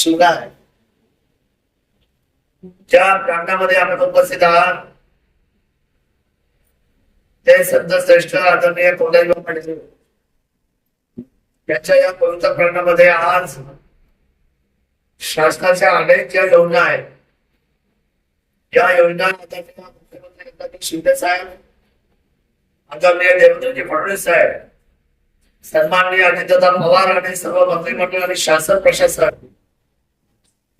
शिवगा आहे ज्या प्रांतामध्ये आपण उपस्थित आहात ते संत श्रेष्ठ आदरणीय कोंडाई पाटील यांच्या या पवित्र प्रांतामध्ये आज शासनाच्या अनेक ज्या योजना आहेत या योजना मुख्यमंत्री एकनाथ शिंदे साहेब आदरणीय देवेंद्रजी फडणवीस साहेब सन्माननीय अजितदादा पवार आणि सर्व मंत्रिमंडळ आणि शासन प्रशासन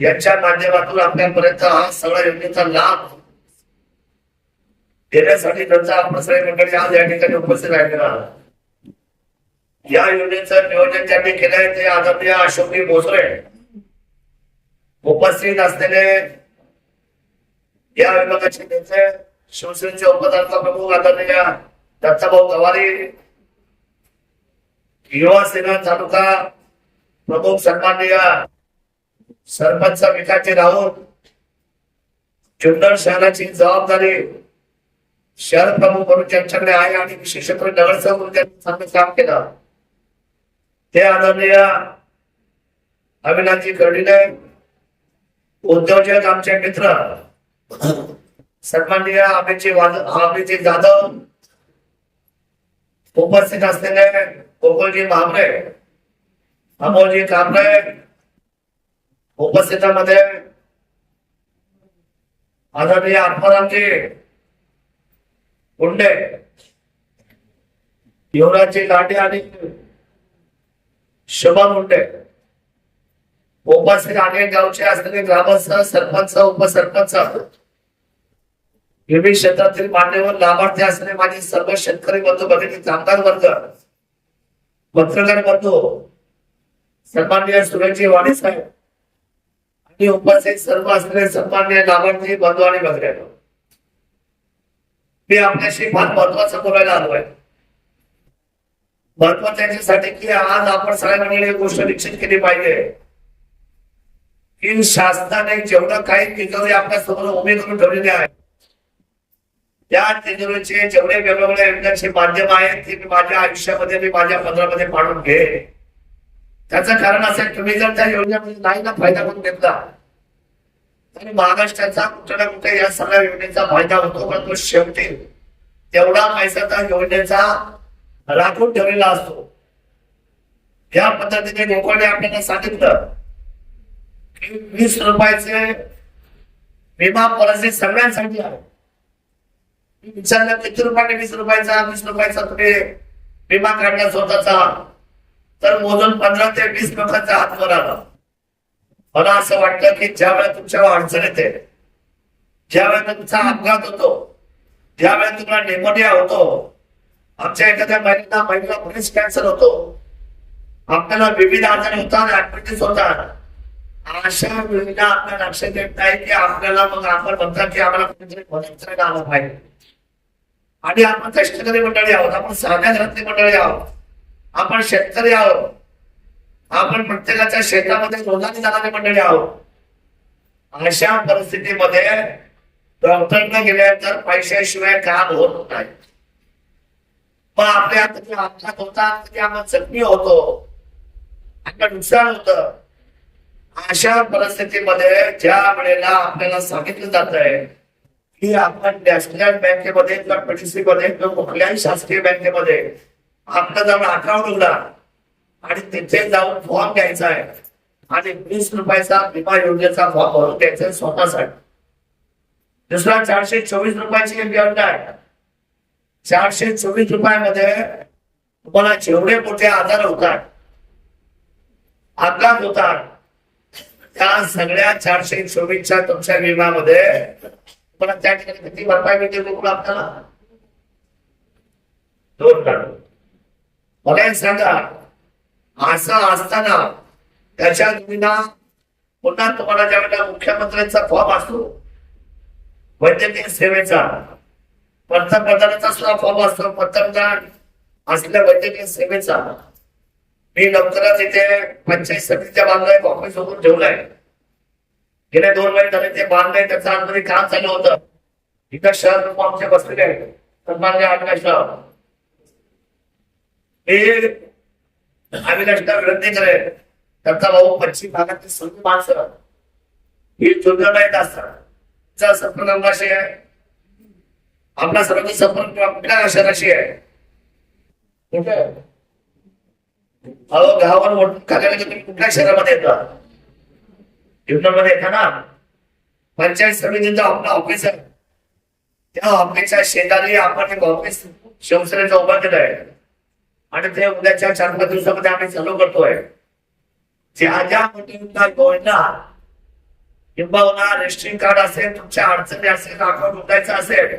यांच्या माध्यमातून आपल्यापर्यंत हा सगळ्या योजनेचा लाभ देण्यासाठी त्यांचा आपण सगळे मंडळी आज या ठिकाणी उपस्थित राहिलेला या योजनेचं नियोजन ज्यांनी केलंय ते आदरणीय अशोकजी भोसरे उपस्थित असलेले या विभागाचे नेते शिवसेनेचे उपदार्थ प्रमुख आदरणीय दत्ताभाऊ गवारी युवा सेना तालुका प्रमुख सन्माननीय सरपंच विकासजी राऊत जुन्नर शहराची जबाबदारी शहर प्रमुख म्हणून त्यांच्याकडे आहे आणि विशेष करून नगरसेवक म्हणून त्यांनी चांगलं काम केलं. ते आदरणीय अविनाशजी कर्डिले उद्योजक आमचे मित्र सन्माननीय अमितजी वाद अमितजी जाधव उपस्थित असलेले गोकुळजी भामरे अमोलजी कांबळे उपस्थितांमध्ये आदरणीय आत्मारामजी गुंडे युवराजजी लाटे आणि शुभम गुंडे उपस्थित अनेक गावचे असलेले ग्रामस्थ सरपंच उपसरपंच विविध क्षेत्रातील मान्यवर लाभार्थी असलेले माझे सर्व शेतकरी बंधू भगिनी कामगार वर्ग पत्रकार बंधू सन्माननीय सुरेशजी वाणी साहेब आणि उपस्थित सर्व असलेले सन्मान्य लाभार्थी आणि मी आपल्याशी फार महत्वाचं बोलायला आलो आहे. महत्वाचं याच्यासाठी की आज आपण सगळ्यांनी एक गोष्ट निश्चित केली पाहिजे. की शासनाने जेवढं काही तिजोरी आपल्यासमोर उभी करून ठेवलेली आहे त्या तिजोरीचे जेवढे वेगवेगळ्या माध्यम आहेत ते मी माझ्या आयुष्यामध्ये मी माझ्या पत्रामध्ये पाडून घे त्याचं कारण असेल तुम्ही जर त्या योजनेमध्ये नाही ना फायदा करून घेतला तरी महाराष्ट्राचा कुठे ना कुठे या सगळ्या योजनेचा फायदा होतो पण तो शेवटी तेवढा पैसा त्या योजनेचा राखून ठेवलेला असतो. या पद्धतीने लोकांनी आपल्याला सांगितलं की वीस रुपयाचे विमा पॉलिसी सगळ्यांसाठी आहे. मी विचारलं किती रुपयाने वीस रुपयाचा वीस रुपयाचा तुम्ही विमा काढला स्वतःचा? तर मोजून पंधरा ते वीस लोकांचा हात वर आला मला असं वाटलं की ज्या वेळेला तुमच्या अडचण येते ज्या वेळेला तुमचा अपघात होतो ज्या वेळेला तुम्हाला निमोनिया होतो आमच्या एखाद्या महिलेला महिला ब्रेस्ट कॅन्सर होतो आपल्याला विविध आजार होतात ऍडमिटीस होतात. अशा वेळेला आपल्या लक्षात येत नाही की आपल्याला मग आपण म्हणतात की आम्हाला आलं पाहिजे आणि आपण कष्टकरी मंडळी आहोत आपण साध्या घरातली मंडळी आहोत. आपण शेतकरी आहोत. आपण प्रत्येकाच्या शेतामध्ये रोजाने जाणारी मंडळी आहोत. अशा परिस्थितीमध्ये डॉक्टरकडे गेल्यानंतर पैशाशिवाय काम होत नाही. पण आपल्या कधी अपघात होतात कधी आपण जखमी होतो. आपलं नुकसान होतं. अशा परिस्थितीमध्ये ज्या वेळेला आपल्याला सांगितलं जात आहे की आपण नॅशनल बँकेमध्ये किंवा पीडीसी मध्ये किंवा कुठल्याही शासकीय बँकेमध्ये आपलं जाऊन अकाउंट उघडा. आणि तिथे जाऊन फॉर्म घ्यायचा आहे. आणि वीस रुपयाचा विमा योजनेचा फॉर्म भरून द्यायचा स्वतःसाठी. दुसरा चारशे चोवीस रुपयाची एक योजना आहे. चारशे चोवीस रुपयामध्ये तुम्हाला जेवढे मोठे आजार होतात अपघात होतात त्या सगळ्या चारशे चोवीसच्या तुमच्या विम्यामध्ये तुम्हाला त्या ठिकाणी किती भरपाई मिळते आपल्याला दोन काढून. मला एक सांगा. असं असताना त्याच्या विना पुन्हा तुम्हाला ज्या वेळेला मुख्यमंत्र्यांचा फॉर्म असतो वैद्यकीय सेवेचा पंतप्रधानाचा सुद्धा फॉर्म असतो पंतप्रधान असल्या वैद्यकीय सेवेचा. मी लवकरच इथे पंचायत समितीच्या बांधलाय ऑफिस उघडून ठेवलाय. गेले दोन महिने झाले ते बांधलंय त्याचं आतमध्ये काम चालू होतं. इथं शहर लोक आमचे बसलेले आहेत. सन्मान्य आठव्या शहर हे अविनाशला विनंती करेल त्यांचा भाऊ पश्चिम भागातली सर्व माणसं ही दुर्गम येत असतात. संपर्क कशी आहे. आपला सर्वांचा संपर्क कुठल्या शहराशी आहे. अहो गावावर वोट खात्याला तुम्ही कुठल्या शहरामध्ये येता? मध्ये येता ना? पंचायत समितीचं आपलं ऑफिस आहे. त्या ऑफिसच्या शेजारी आपण एक ऑफिस शिवसेनेचं उभं आहे. आणि ते उद्याच्या चार पाच दिवसामध्ये आम्ही चालू करतोय. ज्या ज्या मोठ्या योजना किंबहुना रेस्ट्रिंग कार्ड असेल तुमच्या अडचणी असेल अकाउंट उठायचं असेल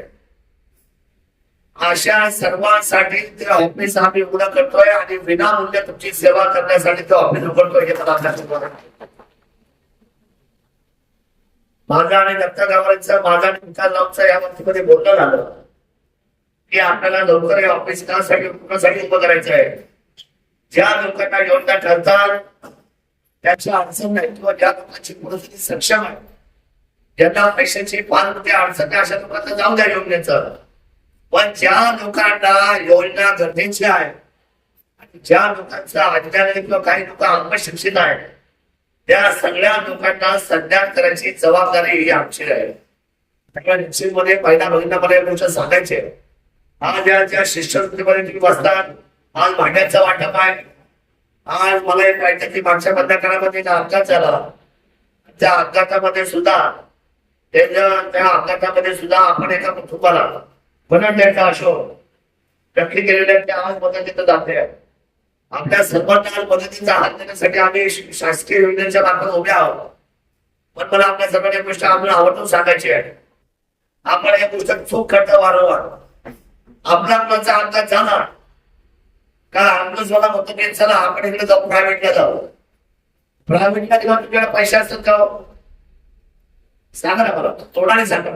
अशा सर्वांसाठी ते ऑफिस आम्ही उघडं करतोय आणि विनामूल्य तुमची सेवा करण्यासाठी ते ऑफिस उघडतोय हे मला माझा आणि दत्ता गावांचा माझा आणि विकास राऊतचा या बाबतीमध्ये बोलणं झालं? की आपल्याला लवकर ऑफिस कासाठी कुणासाठी उभं करायचं आहे? ज्या लोकांना योजना ठरतात त्याच्या अडचण नाही किंवा ज्या लोकांची परिस्थिती सक्षम आहे ज्यांना पैशाची फार मोठी अडचण आहे अशा लोकांना जाऊ द्या योजनेचं पण ज्या लोकांना योजना गरजेची आहे आणि ज्या लोकांचा अज्ञान आहे किंवा काही लोक अल्पशिक्षित आहेत त्या सगळ्या लोकांना सज्ञान करायची जबाबदारी ही आमची आहे. त्यामुळे निश्चितमध्ये पहिल्या महिन्यामध्ये गोष्ट सांगायची. आहे. आज या ज्या शिष्यवृत्तीमध्ये तुम्ही बसतात आज भांड्याचं वाटप आहे आज मला एक माहिती की मागच्या बंद काळामध्ये अपघात झाला त्या अपघातामध्ये सुद्धा त्या अपघातामध्ये सुद्धा आपण एका कुटुंबाला म्हणून त्याचा नक्की केलेल्या त्या आज मदतीचं जाते. आपल्या सर्वांना आज मदतीचा हात देण्यासाठी आम्ही शासकीय योजनेच्या मार्फत उभे आहोत. पण मला आपल्या सगळ्या गोष्ट आम्हाला आवडून सांगायची आहे आपण या पुस्तक चूक करता वारंवार. आपला आपल्याचा अपघात झाला. का आमचं झाला म्हणतो की चला आपण इकडे जाऊ प्रायव्हेटला जाऊ. प्रायव्हेटला जेव्हा तुमच्याकडे पैसे असतात का हो? सांगा ना मला. तोंडाने सांगा.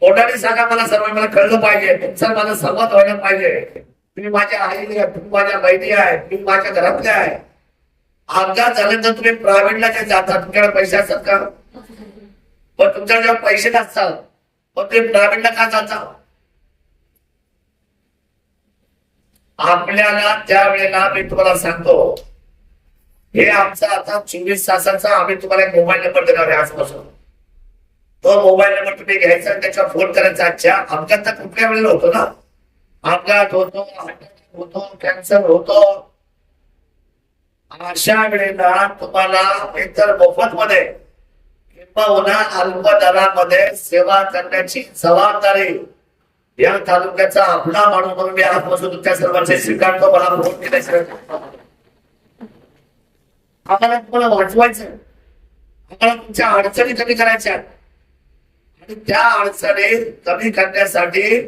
पोटाने सांगा मला सर्व मला कळलं पाहिजे. तुमचा मला संवाद व्हायला पाहिजे. तुम्ही माझ्या आई आहे तुम्ही माझ्या बहिणी आहे तुम्ही माझ्या घरातल्या आहे. अपघात झाल्यानंतर तुम्ही प्रायव्हेटला जे जाता. तुमच्याकडे पैसे असतात का? पण तुमच्याकडे जेव्हा पैसे नसतात पण तुम्ही प्रायव्हेटला का जाता? आपल्याला त्यावेळेला मी तुम्हाला सांगतो. हे आमचा आता चोवीस तासाचा आम्ही तुम्हाला एक मोबाईल नंबर देणार आहे आजपासून. तो मोबाईल नंबर तुम्ही घ्यायचा आणि फोन करायचा. आजच्या अपघात तर कुठल्या वेळेला होतो ना? अपघात होतो होतो कॅन्सर होतो. अशा वेळेला तुम्हाला एकतर मोफत मध्ये किंबहुना अल्प दरामध्ये सेवा करण्याची जबाबदारी या तालुक्याचा आपला माणूस म्हणून मी आजपासून तुमच्या सर्वांचे स्वीकारतो मला फोन सर आम्हाला तुम्हाला वाचवायचं आम्हाला तुमच्या अडचणी कमी करायच्या आणि त्या अडचणी कमी करण्यासाठी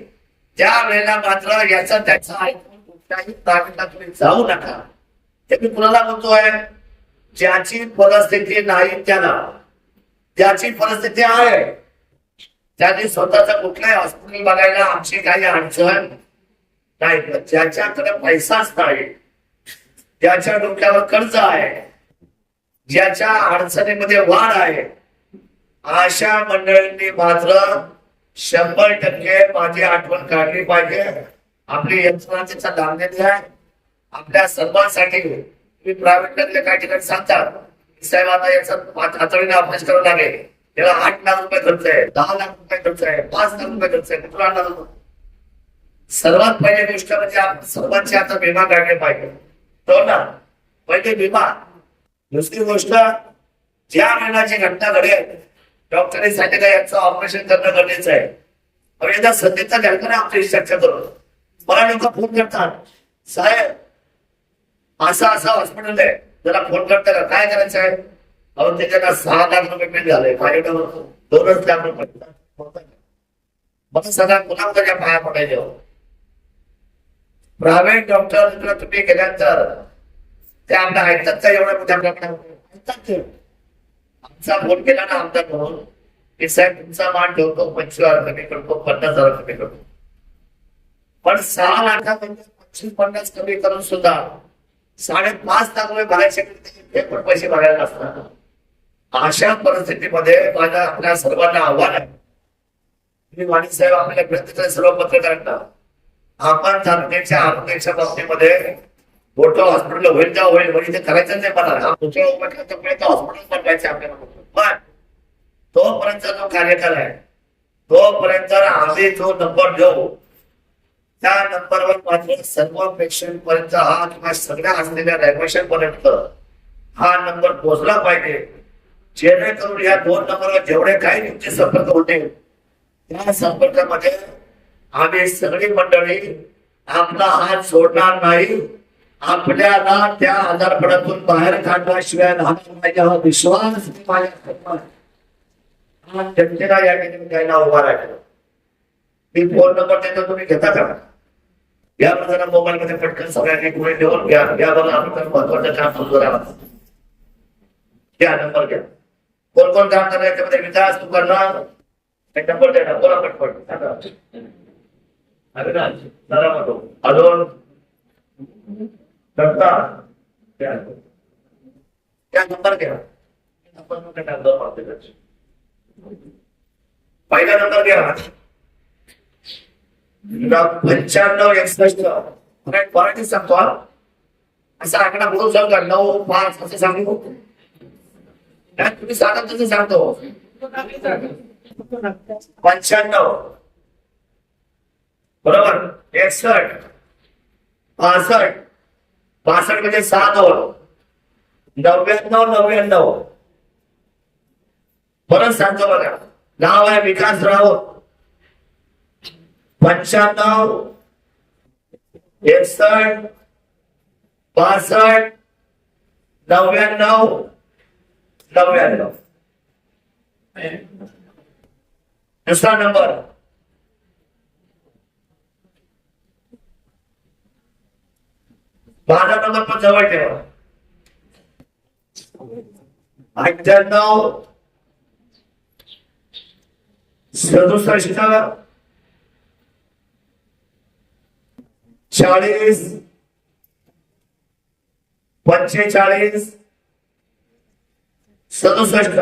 त्या वेळेला मात्र याचा त्याचा ऐकून कुठल्याही तारखेला तुम्ही जाऊ नका. हे मी कुणाला म्हणतोय? ज्याची परिस्थिती नाही त्याला. ज्याची परिस्थिती आहे त्याने स्वतःचा कुठलाही हॉस्पिटल बघायला आमची काही अडचण नाही. ज्याच्याकडे पैसाच नाही ज्याच्या डोक्यावर कर्ज आहे. ज्याच्या अडचणीमध्ये वाढ आहे अशा मंडळींनी मात्र शंभर टक्के माझी आठवण काढली पाहिजे. आपली यंत्रणा त्याचा लाभ आहे. आपल्या सर्वांसाठी मी प्रायव्हेट काही ठिकाणी सांगतात साहेब आता याचा तातडीने अभ्यास करावा लागेल. त्याला आठ लाख रुपये खर्च आहे दहा लाख रुपये खर्च आहे पाच लाख रुपये खर्च आहे कुठला लाख रुपये सर्वात पहिली गोष्ट म्हणजे आपण आता विमा काढले पाहिजे. तो ना? पहिले विमा. दुसरी गोष्ट ज्या महिन्याची घटना घडेल डॉक्टरने सांगितलं याचं ऑपरेशन करणं गरजेचं आहे. आणि एकदा सध्याचा घटना आपली चर्चा करतो मला लोक फोन करतात. साहेब असं असं हॉस्पिटल आहे. जरा फोन करता काय करायचं आहे? अहो त्याच्याला सहा लाख रुपये पेट झाले माझ्याकडे दोनच लाख रुपये मला सगळ्या पुन्हा पाया पडायचे हो? प्रायव्हेट डॉक्टर तुम्ही गेल्यानंतर ते आमदार ऐकतात का एवढ्या मोठ्या आपल्याकडे ऐकतात आमचा फोन केला ना आमदार म्हणून की साहेब तुमचा मान ठेवतो. पंचवीस हजार कमी करतो पन्नास हजार कमी करतो. पण सहा लाखापर्यंत म्हणजे पंचवीस पन्नास कमी करून सुद्धा साडेपाच लाख रुपये भरायचे ते पण पैसे भरायला असतात. अशा परिस्थितीमध्ये माझ्या आपल्या सर्वांना आव्हान आहे. मी वाणी साहेब आपल्या प्रत्येक सर्व पत्रकारांना आपण जनतेच्या आरोग्याच्या बाबतीमध्ये मोठं हॉस्पिटल होईल का होईल म्हणजे ते करायचं नाही मला. दुसऱ्या दुसरा हॉस्पिटल बनवायचं आपल्याला पण तोपर्यंत जो कार्यकाल आहे तोपर्यंत आम्ही जो नंबर देऊ त्या नंबरवर मात्र सर्व पेशंट पर्यंत हा किंवा सगळ्या असलेल्या रहिवाशां पर्यंत हा नंबर पोहोचला पाहिजे. जेणेकरून या दोन नंबरवर जेवढे काही तुमचे संपर्क होते त्या संपर्कामध्ये आम्ही सगळी मंडळी आपला हात सोडणार नाही. आपल्याला त्या आजारपणातून बाहेर काढल्याशिवाय राहणार नाही हा विश्वास जनतेला या ठिकाणी द्यायला उभा राहिला. मी फोन नंबर देतो तुम्ही घेता का? या जरा मोबाईल मध्ये पटकन सगळ्यांनी पुढे देऊन घ्या. या बघा आपण महत्वाचं काम सुरू करा या नंबर घ्या. कोण कोण काम करणार त्यामध्ये विकास तू करणार. एक नंबर द्या ना बोला पटपट. सांगा अविनाश जरा म्हणतो अजून दत्ता. त्या. नंबर घ्या. पहिला नंबर घ्या. पंच्याण्णव एकसष्ट. मराठी सांगतो असा आकडा बोलू सांगा नऊ पाच असं सांगू. तुम्ही सांगा तुम्ही सांगतो पंच्याण्णव. बरोबर? एकसष्ट. पासष्ट. पासष्ट म्हणजे सहा दोन. नव्याण्णव नव्याण्णव. परत सांगतो बघा. नाव आहे विकास राव पंच्याण्णव. एकसष्ट. पासष्ट. नव्याण्णव. नवव्या दुसरा नंबर. माझा नंबर पण जवळ ठेवा. अठ्ठ्याण्णव. सदुसष्ट. चाळीस. पंचेचाळीस. सदुसष्ट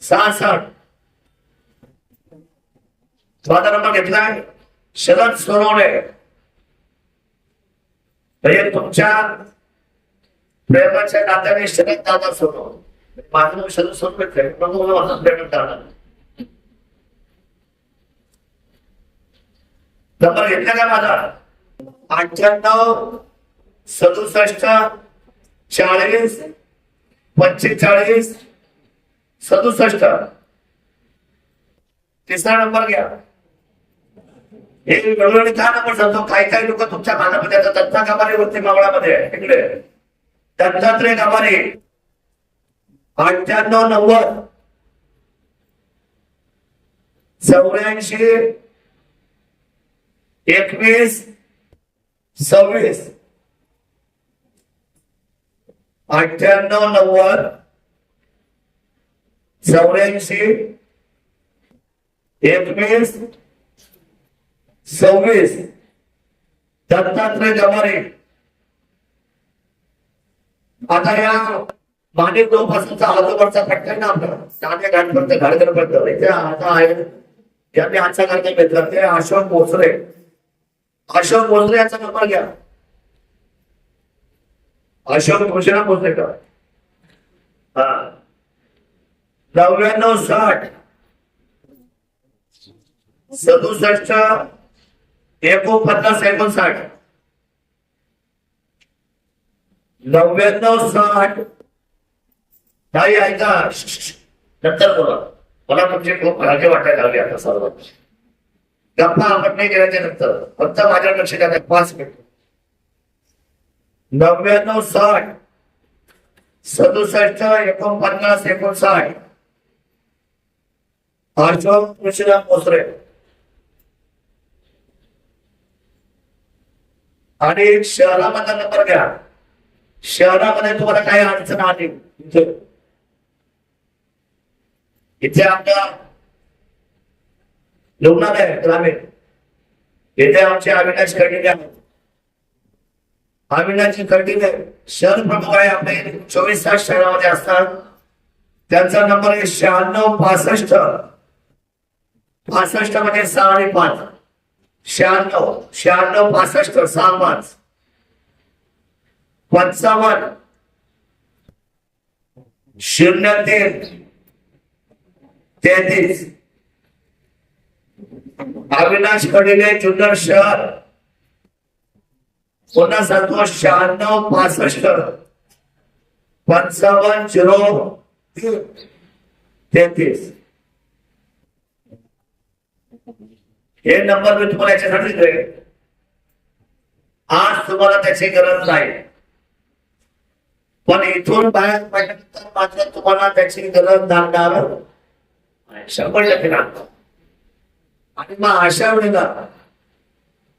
सहासष्ट. माझा नंबर घेतलाय? शरद सोनवणे. म्हणजे तुमच्या प्रेमाच्या नात्याने शरद दादा सोनवणे. माझं नाव शरद सोनवणे म्हणून माझं प्रेम दादा. नंबर घेतला का माझा. अठ्ठ्याण्णव सदुसष्ट चाळीस पंचेचाळीस सदुसष्ट. तिसरा नंबर घ्या. हे वेळोवेळी का नंबर सांगतो. काही काही लोक तुमच्या कानामध्ये आता दत्ता कामारी वरती मावळामध्ये इकडे. दत्तात्रय कामारी अठ्ठ्याण्णव नव्वद चौऱ्याऐंशी. एकवीस. सव्वीस. अठ्ठ्याण्णव नव्वद चौऱ्याऐंशी एकवीस सव्वीस दत्तात्रय जवारे. आता या माणिक पासूनचा आजोबाचा फटका आहे ना आपला ताने घाटपर्यंत घाटकरपर्यंत इथे आता आहे. ज्यांनी आजचा कार्यक्रम घेतला ते अशोक मोसरे अशोक मोसरे याचा नंबर घ्या. अशोक भूषण मोसरे का? हा. नव्याण्णव साठ. सदुसष्ट एकोणपन्नास एकोणसाठ. नव्याण्णव साठ. नाही ऐका. नंतर बोला. मला तुमची खूप राजे वाटायला लागली आता सर्व गप्पा आपण नाही केल्याच्यानंतर. फक्त माझ्या लक्षात आता पाच मिनिट. नव्याण्णव साठ. सदुसष्ट एकोणपन्नास एकोणसाठ. अशोक कृष्णराम मोसरे आणि शहरामध्ये नंबर घ्या. शहरामध्ये तुम्हाला काही अडचण आली इथे. इथे आमच्या रुग्णालय आहे, ग्रामीण. इथे आमचे अविनाश खडीने आहेत अविनाशजी खडीने शहर प्रमुख आहे आपले चोवीस तास शहरामध्ये असतात. त्यांचा नंबर आहे शहाण्णव पासष्ट. पासष्टमध्ये सहा आणि पाच. शहाण्णव. शहाण्णव पासष्ट सहा पाच. पंचावन्न. शून्य तीन. तेहतीस. अविनाश कडिले जुन्नर शहर. पुन्हा सांगतो शहाण्णव पासष्ट. पंचावन्न झिरो तीन. तेहतीस. हे नंबर मी तुम्हाला याच्यासाठी देईल आज तुम्हाला त्याची गरज नाही. पण इथून बाहेर पडल्यानंतर मात्र तुम्हाला त्याची गरज लागणार. शंभर टक्के लागणार. आणि मग अशा वेळेला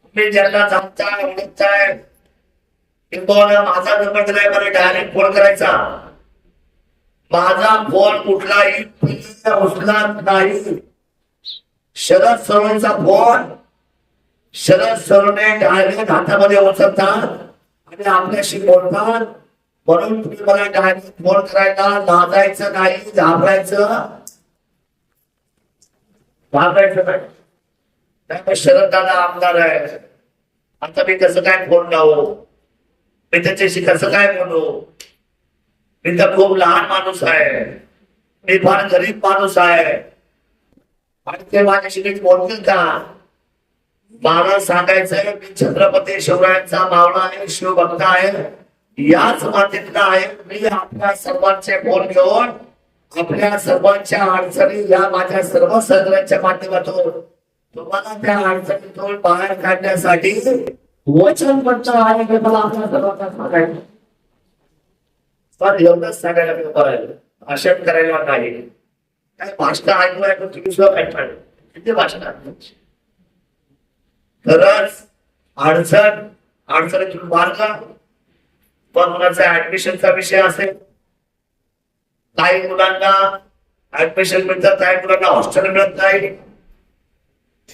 तुम्ही ज्यांना जाणताय ओळखताय किंवा माझा नंबर दिलाय मला डायरेक्ट फोन करायचा. माझा फोन कुठलाही उचला नाही शरद सरोंचा फोन शरद सरोने डायरेक्ट हातामध्ये उचलतात आणि आपल्याशी बोलतात. म्हणून तुम्ही मला डायरेक्ट फोन करायला लाजायचं नाही घाबरायचं. घाबरायचं नाही. नाही शरद दादा आमदार आहे. आता मी कसं काय फोन लावू? मी त्याच्याशी कसं काय बोलू? मी तर खूप लहान माणूस आहे. मी फार गरीब माणूस आहे. ते माझ्याशी नीट बोलतील का? मला सांगायचंय मी छत्रपती शिवरायांचा मावळा आहे शिवभक्त आहे. याच मातीतला आहे. मी आपल्या सर्वांचे फोन घेऊन आपल्या सर्वांच्या अडचणी या माझ्या सर्व सगळ्यांच्या माध्यमातून तुम्हाला त्या अडचणीतून बाहेर काढण्यासाठी वचनबद्ध आहे हे मला आपल्या सर्वांना सांगायचं. पण एवढंच सांगायला मी उभा भाषण करायला नाही. काय भाषण ऐकून ऐकून तुम्ही सुद्धा कंटाळले किती भाषण ऐकलं खरंच अडचण अडचणीतून मार्ग. पण मुलाचा ऍडमिशनचा विषय असेल काही मुलांना ऍडमिशन मिळतात काही मुलांना हॉस्टेल मिळत नाही.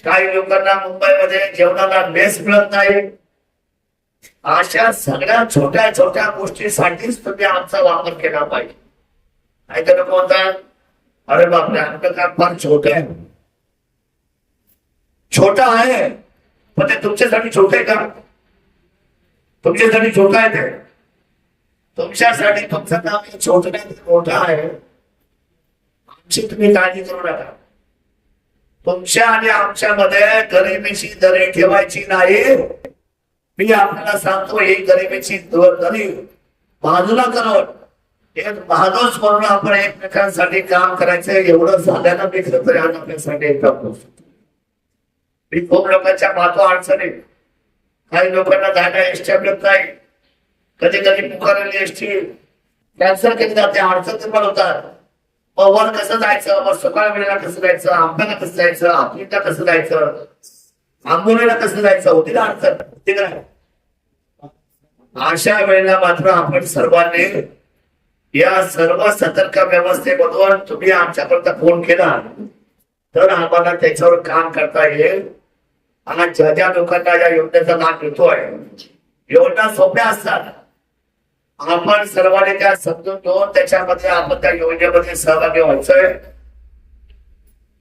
काही लोकांना मुंबईमध्ये जेवणाला मेस मिळत नाही. अशा सगळ्या छोट्या छोट्या गोष्टीसाठीच तुम्ही आमचा वापर केला पाहिजे. नाही तर लोक म्हणतात अरे बापरे आमचं काम फार छोटे आहे? छोटा आहे पण ते तुमच्यासाठी छोटे का? तुमच्यासाठी छोटा आहे ते. तुमच्यासाठी तुमचं काम छोट नाही मोठा आहे. आमची तुम्ही काळजी करू नका. तुमच्या आणि आमच्यामध्ये गरिबीची दरी ठेवायची नाही. मी आपल्याला सांगतो ही गरिबीची दरी बाजूला करत एक माणूस म्हणून आपण एकमेकांसाठी काम करायचं एवढं झाल्यानं मी खरं तर आज आपल्यासाठी काम करू शकतो मी खूप लोकांच्या मातो अडचणी काही लोकांना जागा एसट्या मिळत नाही. कधी कधी पुकारलेली एसटी कॅन्सल केली जाते अडचण पण होतात. मग वर कसं जायचं? मग सकाळ वेळेला कसं जायचं? आंब्याला कसं जायचं? आपलीला कसं जायचं? आंबोलीला कसं जायचं? होती ना अडचण. ठीक आहे? अशा वेळेला मात्र आपण सर्वांनी या सर्व सतर्क व्यवस्थेमधून तुम्ही आमच्यापर्यंत फोन केला तर आम्हाला त्याच्यावर काम करता येईल. आणि ज्या ज्या लोकांना या योजनेचा लाभ मिळतोय योजना सोप्या असतात. आपण सर्वांनी त्या समजून घेऊन त्याच्यामध्ये आपण त्या योजनेमध्ये सहभागी व्हायचंय.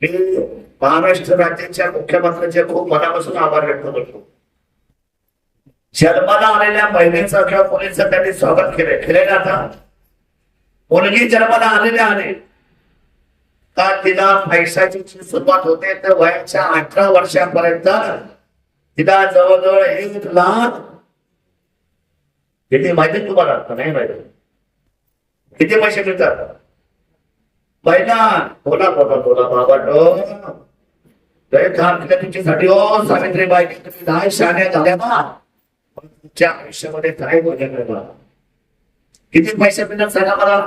मी महाराष्ट्र राज्याच्या मुख्यमंत्र्यांचे खूप मनापासून आभार व्यक्त करतो. जन्माला आलेल्या महिलेचं किंवा मुलीचं त्यांनी स्वागत केले केले ना मुलगी जन्माला आलेल्या आले का तिला पैशाची सुरुवात होते तर वयाच्या अठरा वर्षापर्यंत तिला जवळजवळ एक लाख किती माहिती तुम्हाला? नाही माहिती. किती पैसे मिळतात? पहिला बोला बोला बोला बाबा डो. तुमच्यासाठी. हो सावित्रीबाई तुम्ही दहा शाण्या झाल्या ना पण तुमच्या आयुष्यामध्ये काय बदल किती पैसे मिळतात सांगा मला?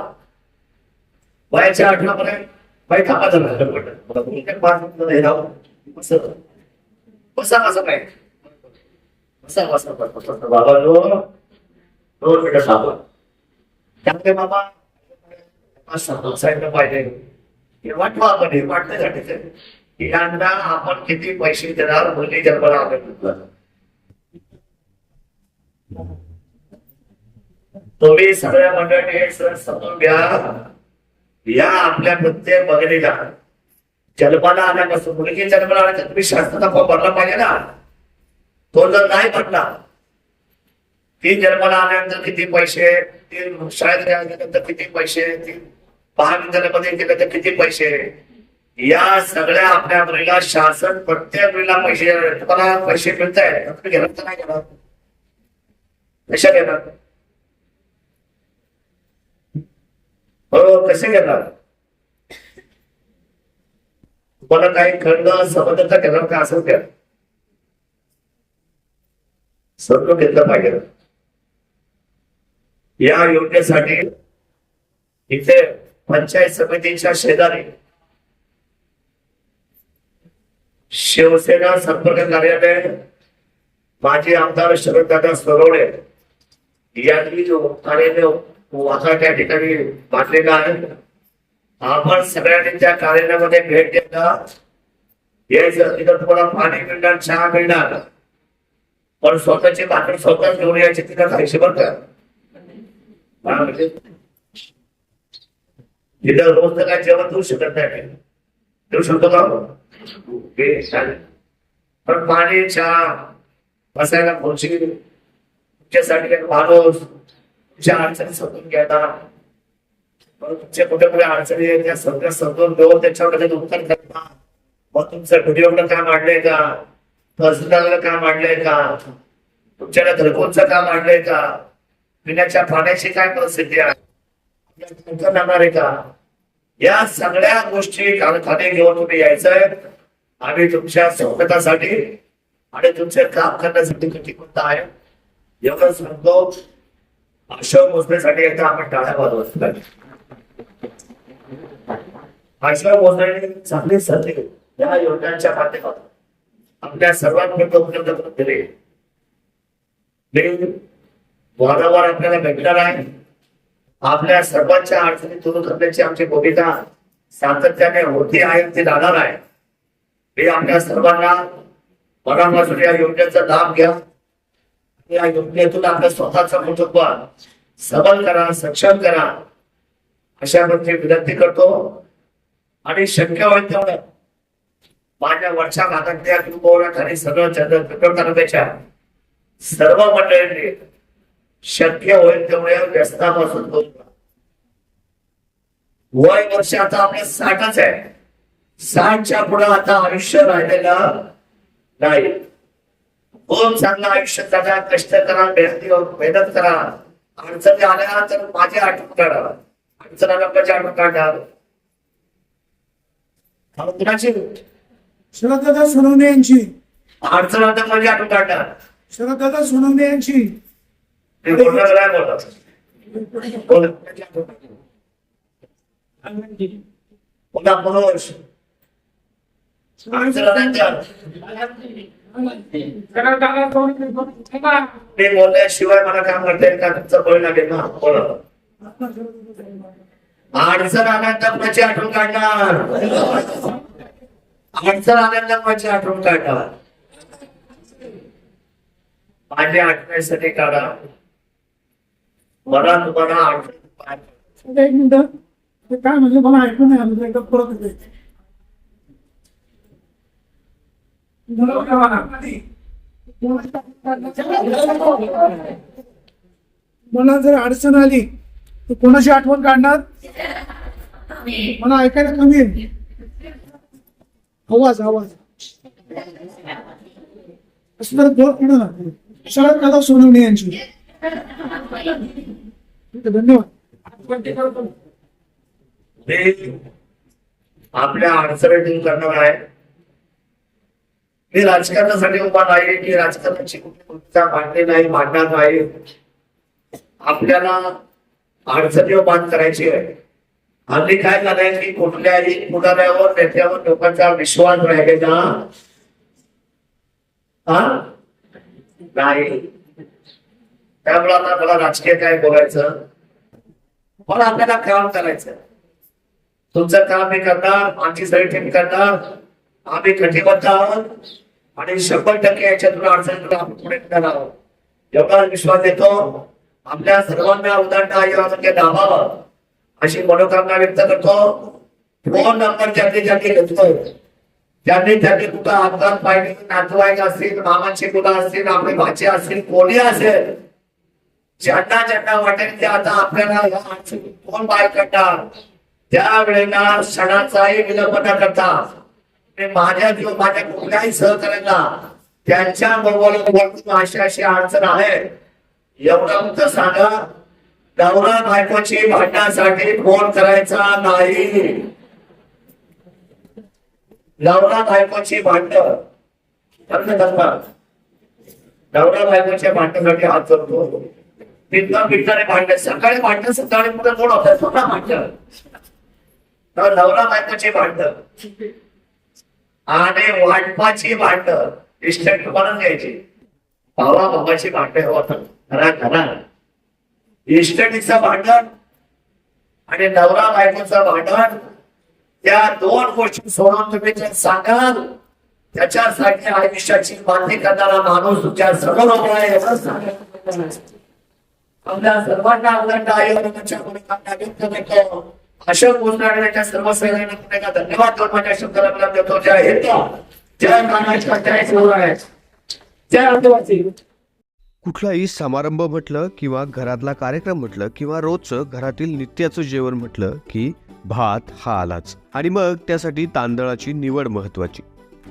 वयाच्या अठरा पर्यंत बाई कामा झालं कसं बसा. कसं काय कसा बसा बाबा नो दोन मिनिटं थांबा. त्यामुळे बाबा सांगितलं पाहिजे हे वाटवा आपण हे वाटण्यासाठी यांना आपण किती पैसे देणार मुली जन्माला आले तुम्ही सगळ्या मंडळी हे समजून घ्या. या आपल्या प्रत्येक बघणीला. जन्माला आल्यापासून मुलगी जन्माला आल्याच्या तुम्ही शास्त्राचा फॉर्म भरला पाहिजे ना. तो जर नाही भरला ती जन्माला आल्यानंतर किती पैसे ती शाळेत गेल्यानंतर किती पैसे ती महाविद्यालयामध्ये गेलं तर किती पैसे. या सगळ्या आपल्या मुलीला शासन प्रत्येक मुलीला पैसे तुम्हाला पैसे मिळत आहेत तुम्ही घेणार तर नाही घेणार. कशा घेणार. कसे घेणार? तुम्हाला काही खंड समजता घेणार का असं घ्या सर्व घेतलं पाहिजे. या योजनेसाठी इथे पंचायत समितीच्या शेजारी शिवसेना संपर्क कार्यालय माजी आमदार शरददादा सोनवणे यांनी जो कार्यालय त्या ठिकाणी बांधलेला आहे. आपण सगळ्यांनी त्या कार्यालयामध्ये भेट देता. हे तिथं तुम्हाला पाणी मिळणार चहा मिळणार. पण स्वतःची भाकरी स्वतःच घेऊन यायची तिथं खायची बरं का? म्हणजे तिथं रोज तर काय जेवण देऊ शकत नाही. देऊ शकतो का? पण पाणी चहा बसायला खुर्ची तुमच्यासाठी माणूस तुमच्या अडचणी समजून घ्यायला पण तुमच्या कुठे कुठे अडचणी आहेत त्या सगळ्या समजून घेऊन त्याच्यावर उत्तर करता मग तुमचं व्हिडिओकडे काम मांडलंय का? तहसीलदारला काम आणलंय का? तुमच्याकडे घरकुलचं काम मांडलंय का? पिण्याच्या पाण्याची काय परिस्थिती आहे? लागणार आहे का? या सगळ्या गोष्टी कारखाने घेऊन तुम्ही यायचंय. आम्ही तुमच्या स्वागतासाठी आणि तुमचे काम करण्यासाठी कटिबद्ध आहे. एवढं सांगतो. अशोक मोजण्यासाठी एकदा आपण टाळ्या वाजवत अशोक मोजण्याने चांगली संधी या योजनांच्या माध्यमातून आपल्या सर्वांपर्यंत उपलब्ध करून दिले वारंवार आपल्याला भेटणार आहे. आपल्या सर्वांच्या अडचणी दूर करण्याची आमची भूमिका सातत्याने होती आहे ते राहणार आहे. मी आपल्या सर्वांना मनापासून या योजनेचा लाभ घ्या. या योजनेतून आपलं स्वतःचं कुटुंब सबल करा सक्षम करा. अशा प्रकारे विनंती करतो. आणि शक्य होईल तेवढं. माझ्या वरच्या भागातल्या किंवा खाली सगळं चंद्र पेट्रोल तालुक्याच्या सर्व मंडळींनी शक्य होईल तेवढ्या व्यसनापासून दूर वय वर्ष आता आपलं साठच आहे. साठच्या पुढे आता आयुष्य राहिलेलं नाही. खूप चांगलं आयुष्य जगा कष्ट करा मेहनती मेहनत करा. अडचणी आल्या तर माझी आठवण काढा. अडचण आल्या माझी आठवण काढणार कुणाची? शरददादा सोनवणे यांची. अडचण तर माझी आठवण काढणार शरददादा सोनवणे यांची. नाही बोलत. पुन्हा अडचण आल्यानंतर मी बोलल्याशिवाय मला काम करता येईल का तुमचं बळ लागेल ना बोला अडचण आल्यानंतर आठवण काढणार? अडचण आल्यानंतर आठवण काढणार? माझ्या आठवण्यासाठी काढा. मला तुम्हाला आठवण काय म्हणजे मला ऐकून नाही आलं. परत येते. मला जर अडचण आली तर कोणाची आठवण काढणार? मला ऐकायला कमी आहे. आवाज आवाज. असं तर जोर पुढे ना शरद कदा सोनवणे यांची. धन्यवाद. आपल्या अडचणी करणार आहे. मी राजकारणासाठी उभा नाही की राजकारणाची कुठली भूमिका मांडली नाही मांडणार नाही. आपल्याला अडचणीवर मात करायची आहे. हल्ली काय झालंय की कुठल्याही पुढाऱ्यावर नेत्यावर लोकांचा विश्वास राहिलेला हा नाही. त्यामुळे आता मला राजकीय काय बोलायचं? मला आपल्याला काम करायचं. तुमचं काम मी करणार आमची सगळी टीम करणार. आम्ही कटिबद्ध आहोत. आणि शंभर टक्के याच्यातून अडचण आपण पुढे निघणार एवढा विश्वास देतो. आपल्या सर्वांना उदाहरण आयोगामध्ये लाभावं अशी मनोकामना व्यक्त करतो. फोन नंबर ज्यांनी ज्यांनी घेतोय ज्यांनी त्यांनी कुठं अपघात पाहिजे नातेवाईक असतील मामांची मुलं असतील आपले भाचे असतील कोणी असेल ज्यांना ज्यांना वाटेल ते आता आपल्याला फोन बाहेर काढणार. त्यावेळेला क्षणाचाही विलंब न करता माझ्या किंवा माझ्या कुठल्याही सहकार्यांना त्यांच्या बरोबर अशी अशी अडचण आहे. एवढं तर सांगा. नवरा बायकोची भांडण्यासाठी फोन करायचा नाही. नवरा बायकोची भांड नवरा बायकोच्या भांडण्यासाठी हात करतो पिंतर पिंटाने भांडण. सकाळी भांडण सकाळी पुढे कोण होत? स्वतः भांडण. तर नवरा बायकोची भांड आणि वाटपाची भांडण इष्ट तुम्हाला घ्यायची भावा भावाची भांडण होतात घरा घरा इष्टटीचं भांडण आणि नवरा बायकोचं भांडण त्या दोन गोष्टी सोडून तुम्ही जे सांगाल त्याच्यासाठी आयुष्याची मान्य करणारा माणूस तुमच्या जवळ उभा आहे एवढं सांगा. आपल्या सर्वांना आनंद आयोगाच्या भूमिका व्यक्त करतो अशोक गुजराडे सर्व सैनिकांना धन्यवाद. देऊन माझ्या शब्दाला मला देतो जय हिंद जय महाराष्ट्र जय शिवराय जय आदिवासी. कुठलाही समारंभ म्हटलं किंवा घरातला कार्यक्रम म्हटलं किंवा रोजचं घरातील नित्याचं जेवण म्हटलं की भात हा आलाच. आणि मग त्यासाठी तांदळाची निवड महत्वाची.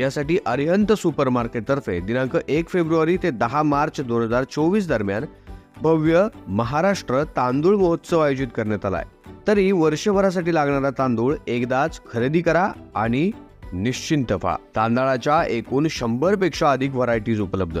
यासाठी अरिहंत सुपर मार्केटतर्फे दिनांक एक फेब्रुवारी ते दहा मार्च दोन हजार चोवीस दरम्यान भव्य महाराष्ट्र तांदूळ महोत्सव आयोजित करण्यात आला आहे तरी वर्षभरासाठी लागणारा तांदूळ एकदाच खरेदी करा आणि निश्चिंत व्हा. तांदळाच्या एकूण शंभरपेक्षा अधिक व्हरायटीज उपलब्ध.